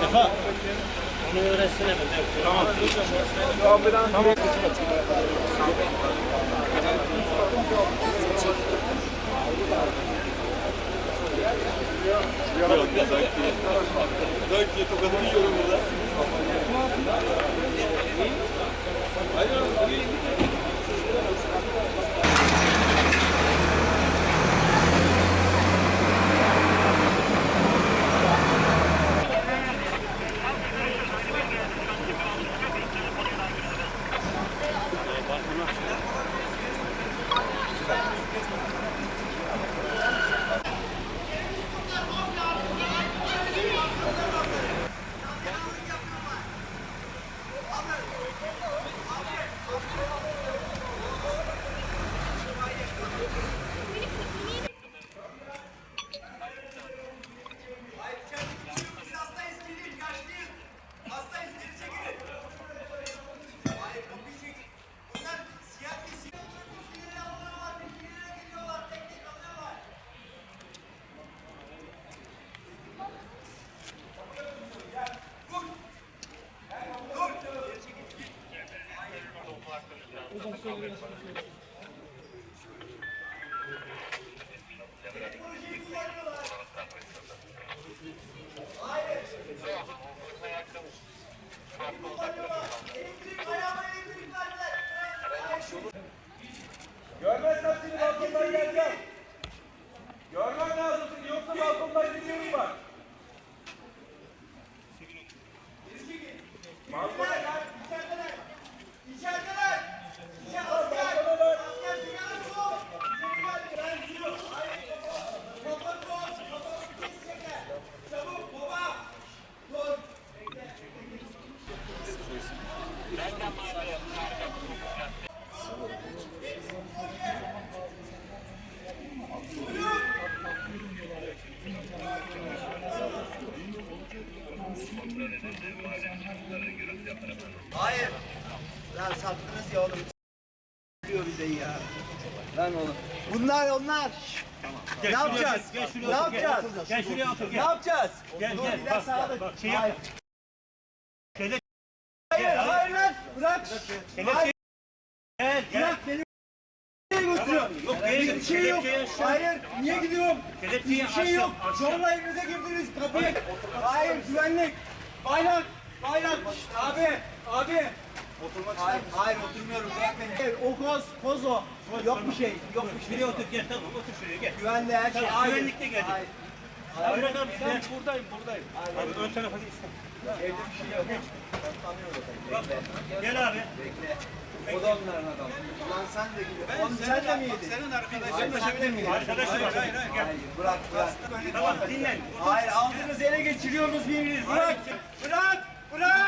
Sefa. Onu öğretsene ben. Tamam. Tamam. Good Görmezsem seni balkondan geleceğim. Görmen lazım seni yoksa balkondan gidiyorum bak. İçerideler, Hayır. Lan sattınız ya oğlum. Diyor bize ya. Lan oğlum. Bunlar onlar. Gel, Ne yapacağız? Gel, gel şuraya Ne otur, gel. yapacağız? Gel şuraya otur Ne gel. yapacağız? Gel Dur, gel. biraz Bak, sağda. bak şey Hayır. yap. Şöyle Hayır, hayır lan. Bırak. kelepçe. Gel gel. Bırak beni. Nereye götürüyorsun? Yok, Bir şey yok. kelepçeyi aşağı- Hayır. Niye gidiyorum? Kelepçeyi Bir şey aşağı- yok. aşağı. Zorla evinize girdiniz kapıyı. Hayır güvenlik. Bayrak. Bayrak. Abi. Abi. Oturmak hayır, hayır oturmuyorum. Bırak beni. Hayır, o koz, koz o. Yok bir şey. Yok bir şey. Şuraya otur gel tamam otur şuraya gel. Güvenli her şey. Hayır. güvenlikte geldik. Hayır. Hayır abi Ben buradayım buradayım. Abi ön tarafa geç. Evde bir şey yok. Ben. Gel abi. Bekle. O da onların adamı. Ulan sen de gidiyorsun. Oğlum sen de mi yedin? Senin Hayır, arkadaşın sen de mi yedin? Arkadaşım var. Hayır hayır. Hayır bırak bırak. Tamam dinlen. Hayır aldınız ele geçiriyorsunuz birbirinizi. Bırak. Bırak. Bırak.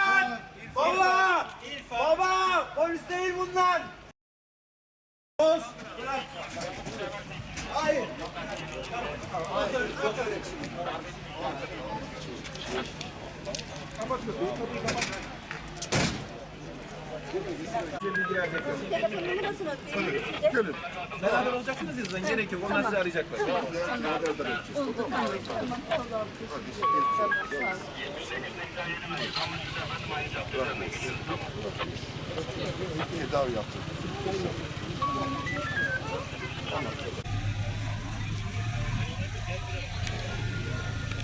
Telefon numarasını verir size. Gelin. Beraber olacaksınız ya zaten gerek yok. Onlar sizi arayacaklar. Oldu. Tamam. Oldu. Tedavi yaptım. Tamam.